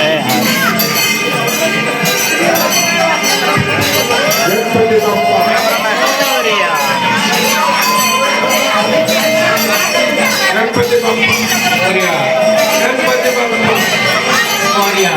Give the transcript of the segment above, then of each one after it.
ए, हा. मोरया. गणपती बाप्पा मोरया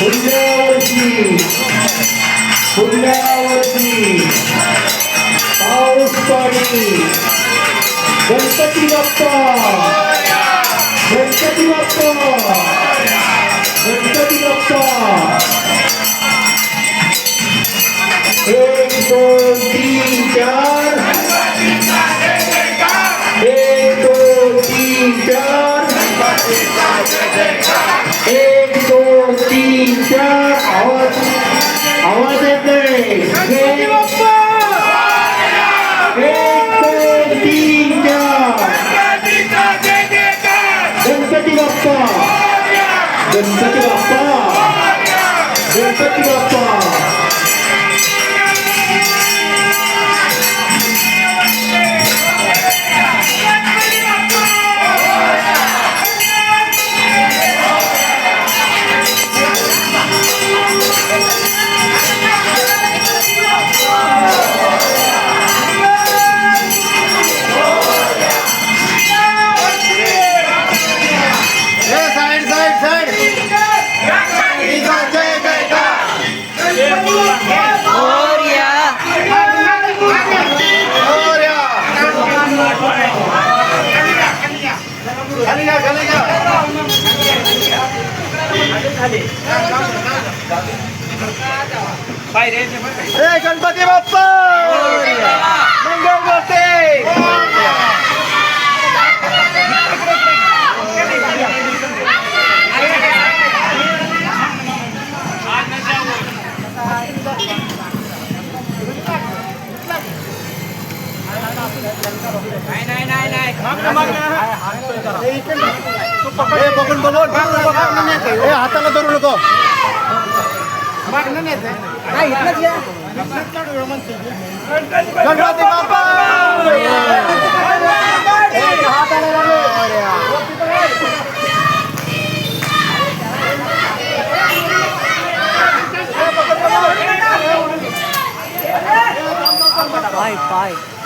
पुण्यावरती पुण्यावरती पाऊस पाणी. गणपती बाप्पा. गणपती बाप्पा. गणपती बाप्पा गणपती बाप्पा! मंगल गोसे हाताला धरू नको. मागणं नाही गणपति बापा Bye bye.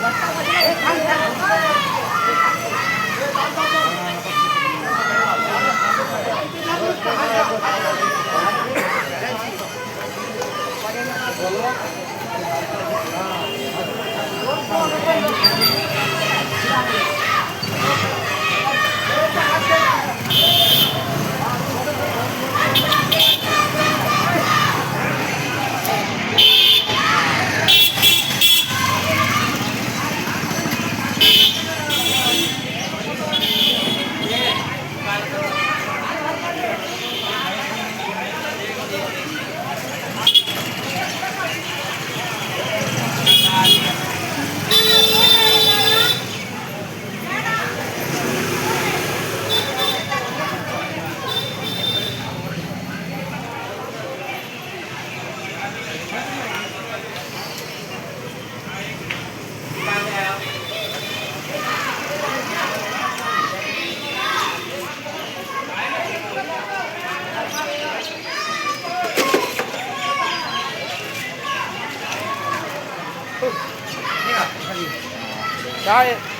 geil.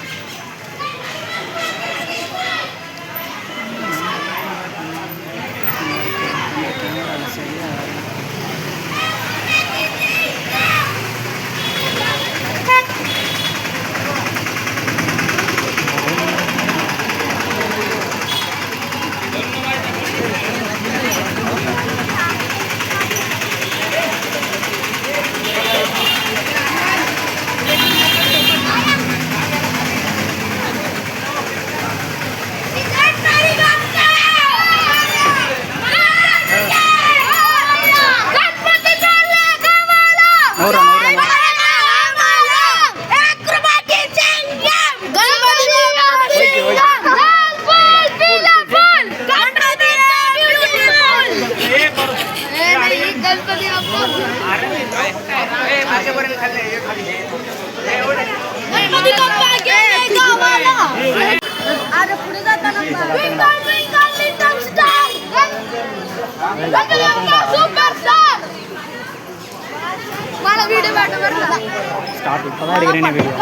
Start இப்போ தான் எடுக்கிறேன் வீடியோ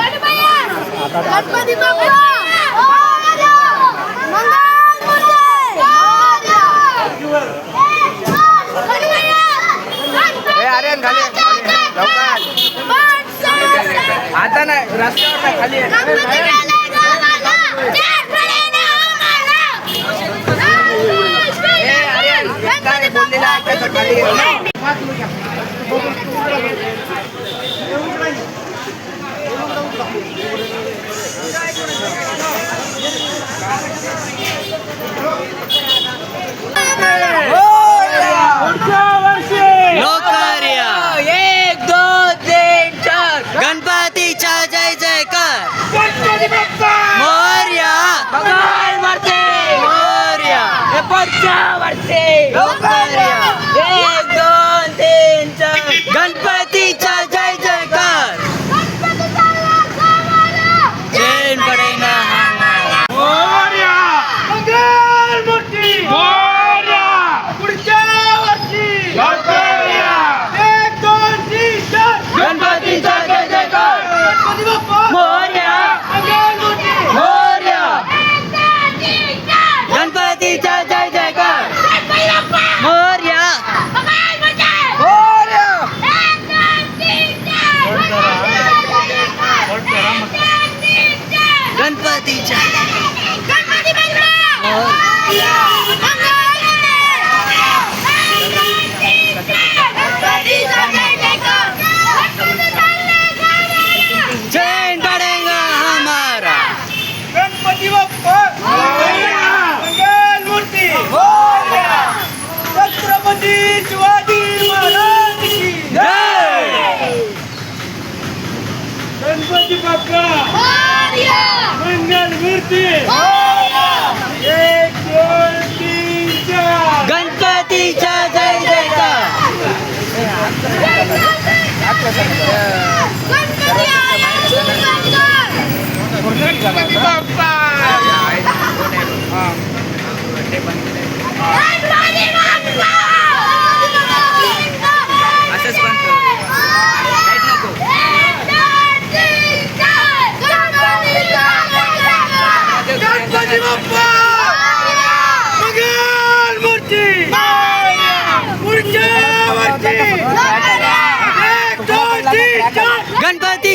आता नाही रस्त्यावर खाली बोललेला आता खाली Cowarde!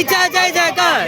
गणपतीचा जय जयकार.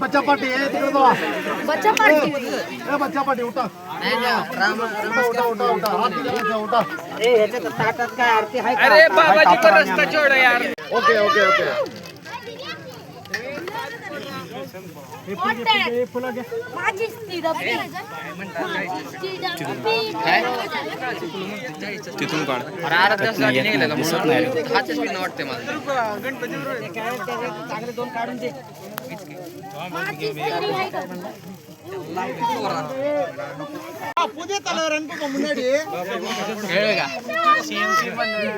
बच्चा पार्टी ए बच्चा पाटी उठा. उठा उठा उठा उठा अरे बाबाजी पर रस्ता छोड़ यार ओके ओके ओके माझीच ती डब्बी माझीच ती डब्बी माझीच ती आहे का? गणपती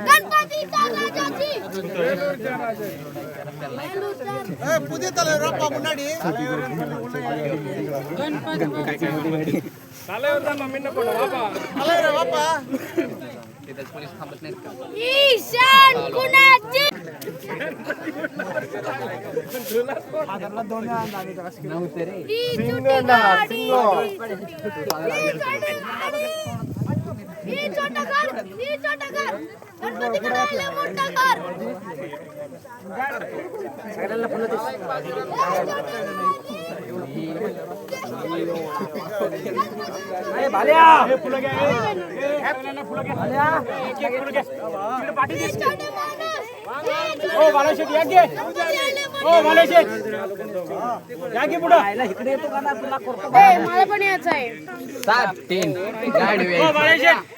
राजाची ईशान कुणाची ही छोटी गाडी ही छोटा घर ही छोटा घर गणपतीकडे आले मोठा घर ही छोटे माणूस ओ बालाशेठ या की ओ बालाशेठ या की पुढं मला पण यायचं आहे ओ बालाशेठ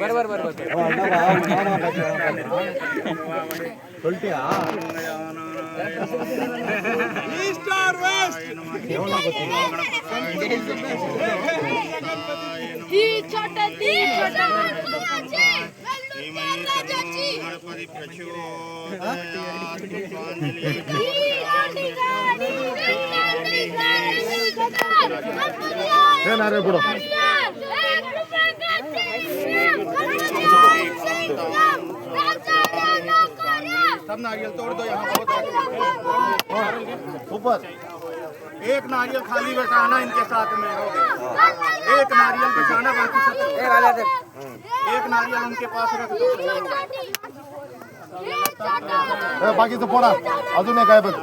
बरोबर बरोबर ही छोटी सब नारियल तोड़ दो यहाँ बहुत ऊपर एक नारियल खाली बैठाना इनके साथ में एक नारियल बिछाना बाकी सब एक नारियल उनके पास रख दो बाकी तो पोडा अजून एक आहे बघ हा,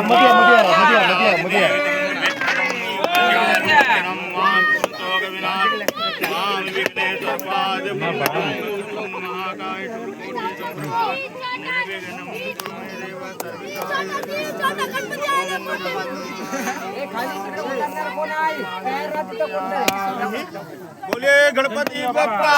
मध्ये आहे, मध्ये आहे, विघ्नेश्वर पादमध्ये बोले गणपती बाप्पा।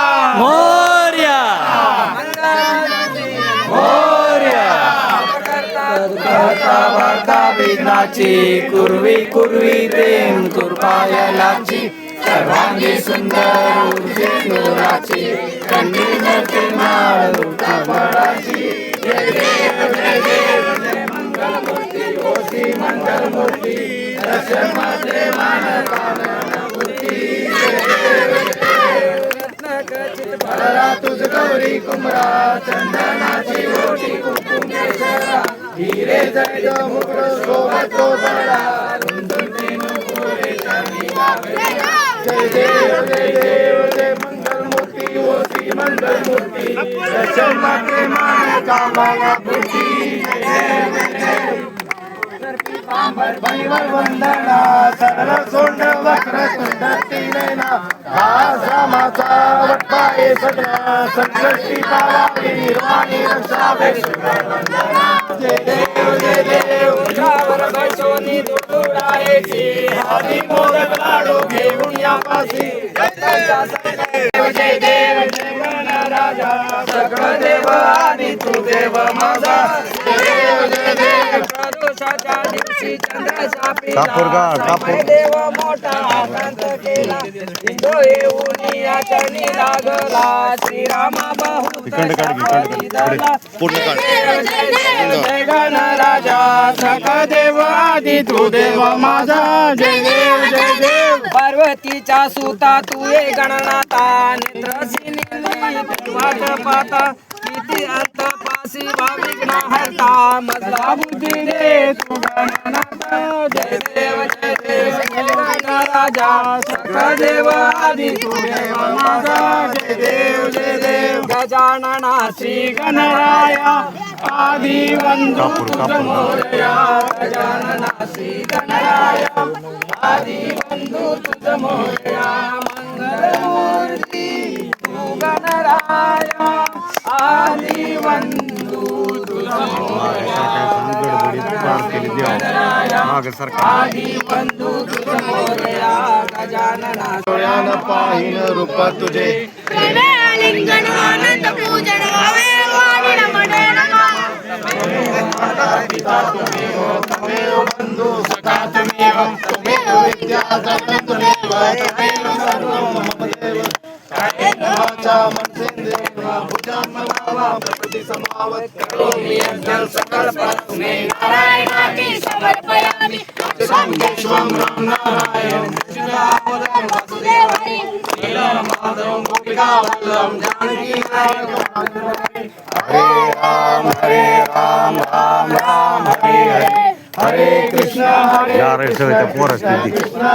विघ्नाची कुर्वी कुर्वी देम कृपायलाची सर्वांगी सुंदर ऊर्जे कंडी नरते माळ कमळाची जय देव जय देव जय मंगल मूर्ती ओसी मंगल मूर्ती दर्शन मात्रे मान कानन मूर्ती जय देव जय रत्नखचित भरा तुझ गौरी कुमरा चंदनाची ओटी कुंकुम केसरा हिरे जय मुकुट शोभतो बळा. जय देव जय देव जय मंगल मूर्ती श्री मंगल मूर्ती दर्शन मात्रे कामाला पूर्ती जय देव जय देव वंदना सरळ सोंड वक्र सुंदर तीनैना हा हे सगळा संकष्टी निर्वाणी जय देव तुझ्यावर बसवणी दुडुडायची हरी मोदक लाडू घेऊन या पासी देव जय देव जय मन राजा सगळं देव आदी तू देव माझा जय देव जय देव प्रदोषाच्या दिवशी चंद्राच्या पिला देव मोठा आकांत केला. हिंदो येऊन या चरणी लागला. श्रीरामा बहुत जय गण राजा सका देव आदी तू देव माझा जय देव जय देव पार्वतीच्या सुता तू ये गणनाथा नेत्रसिनी पाता किती अंत पासी भाविघ्न हरता मजला बुद्धी दे तू गणनाथा जय देव जय देव जय गण राजा सका देव आदी तू देव माझा जय देव जय देव गजानना श्री गणराया। आदी वंदू तुझ मोरया गजानना श्री गणराया। आदी बंधू तुझ मोरया मंगलमूर्ती तू गणराया। गजानना. पाहिन रूप तुझे. आनंद पूजन यार सगळं पोरच गणपती बाप्पा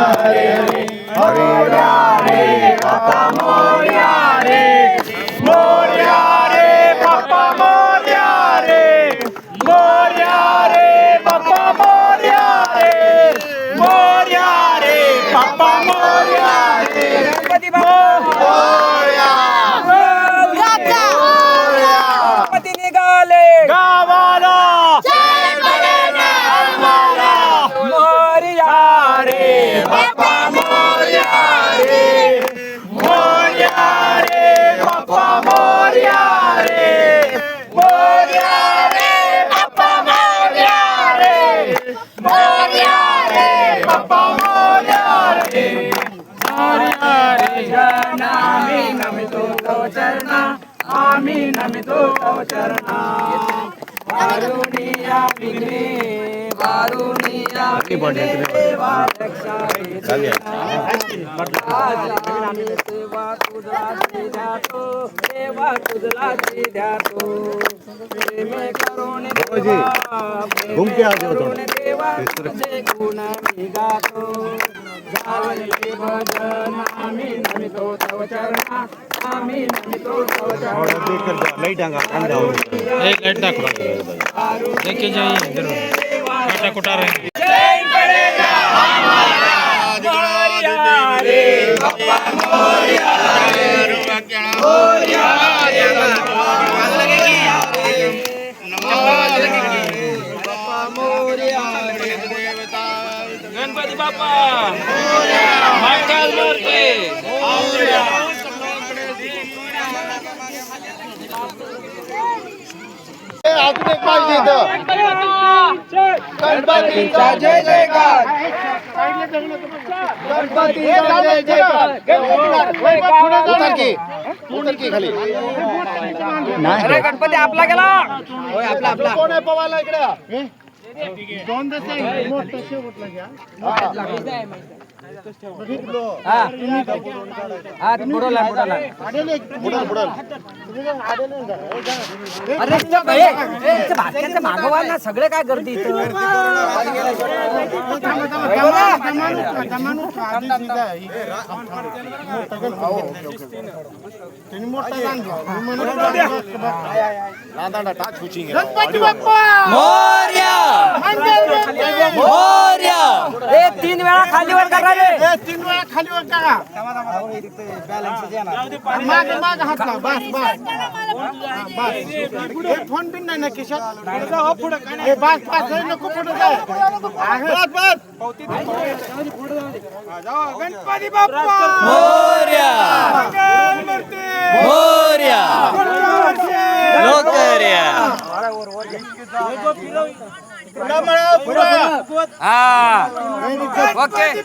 आम्ही नमितो चरणा. वारुणिया विघ्ने वारुणिया विघ्ने देवा रक्षा सेवा तुझला ध्यातो देवा तुझला ध्यातो. प्रेमे करून देवा करून देवा तुझे गुण मी गातो. झाले भजन आम्ही नमितो तव चरणा आम्ही नमितो तव चरणा एक दाखवा जाइए काटा कुटा रहे बाप्पा अजून एक पाहिजे गणपतीचा जय जयकार गणपतीचा जय जयकार उतर की उतर की खाली अरे गणपती आपला गेला. होय आपला आपला. कोण आहे पवायला इकडे? दोन मोठं शेवटला घ्या अरे मागवा ना सगळे काय गर्दी इथं ए तीन वेळा खालीवर करा रे. तीन वेळा खालीवर करा. माग माग हात लाव. बस बस. बस. फोन बिन नाही ना किशात पुढे जा, पुढे काय बस. बस नको पुढे जाय बस बस. जाऊ, गणपती बाप्पा! पुढं. हा ओके.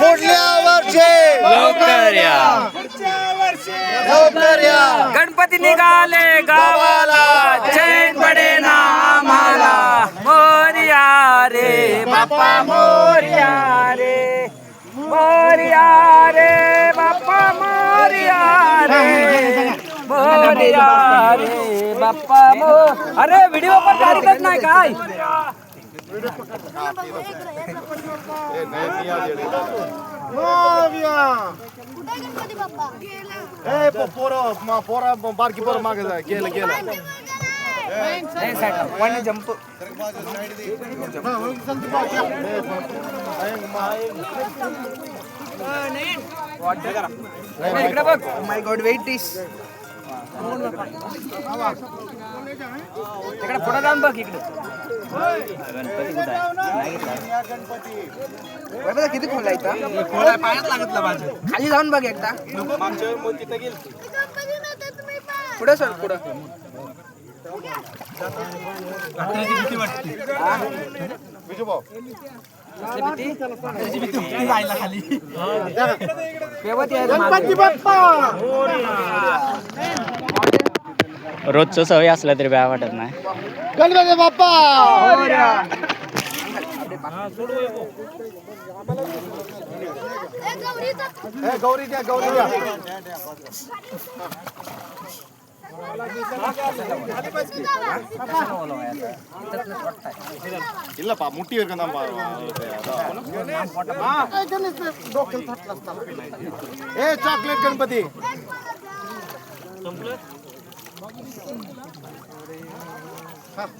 पुढल्या वर्षी. पुढच्या वर्षी. लवकर या गणपती निघाले गावाला. चैन पडे ना आम्हाला. मोर्या रे. बाप्पा मोर्या रे. मोर्या रे. बाप्पा मोर्या रे. मोर्या रे बाप्पा मो अरे व्हिडिओ पण काढतच नाही काय मोरया. कुठे गणपती बाप्पा ए पो- पोरं म- पोरं बारकी पोरं मागे जा गेलं गेलं जंप इकडे बघ माय गॉड वेट दिस इकडे पुढे जाऊन बघ इकडे. बघ, किती खोल आहे इथं. खाली जाऊन बघ एकदा. गणपती पण पुढे सर पुढे. विजू भाऊ गणपती रोजचं सवय असलं तरी काय वाटत नाही. गणपती बाप्पा! ए, गौरी இல்லப்பா முட்டி வரைக்கும் தான் பாருவோம் சாக்லேட் கணபதி. சார்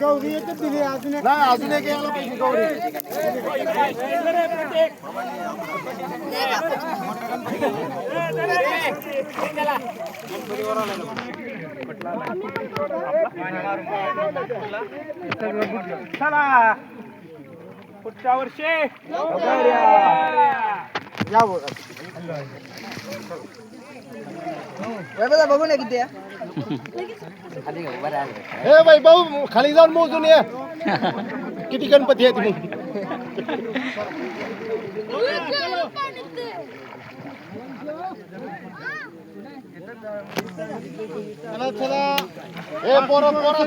गौरी एकच दिली अजून एक नाही. अजून एक यायला पाहिजे गौरी चला पुढच्या वर्षी या बघा हे बाई भाऊ खाली जाऊन मोजून ये. किती गणपती आहेत मग चला हे पोरं पोरं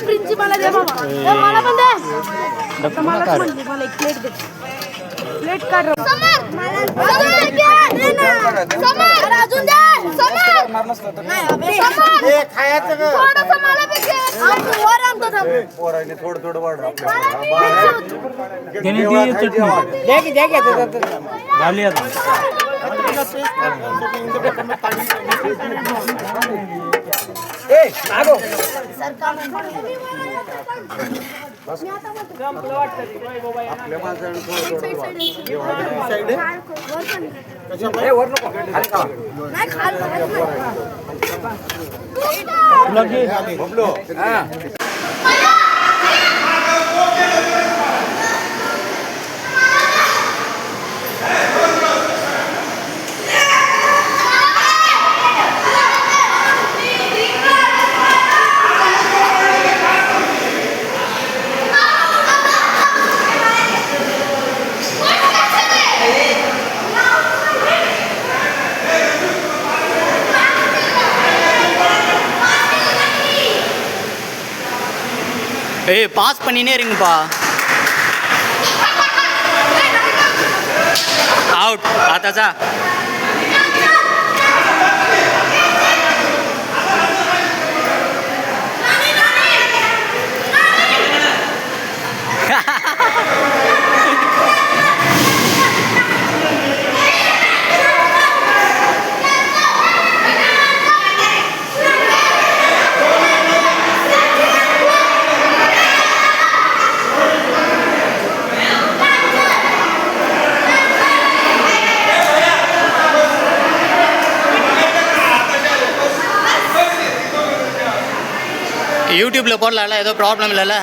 प्रिन्सिपल दे बाबा मला पण दे. मला मला एक प्लेट दे. प्लेट काढ. समर! समर दे ना. समर अजून दे. समर! नाही अबे समर! खायचं पोराने थोडं थोडं वाढ मला बी दे. द्या की द्या की आता- आता- आता. झाली आता. आपल्या माणसाने थोडं थोडं वाढ. नाही खाल बबलो Olha! Olha! ஏய் பாஸ் பண்ணினே இருங்கப்பா. அவுட் ஆத்தாச்சா யூடியூப்பில் போடலாம்ல ஏதோ ப்ராப்ளம் இல்லைல்ல?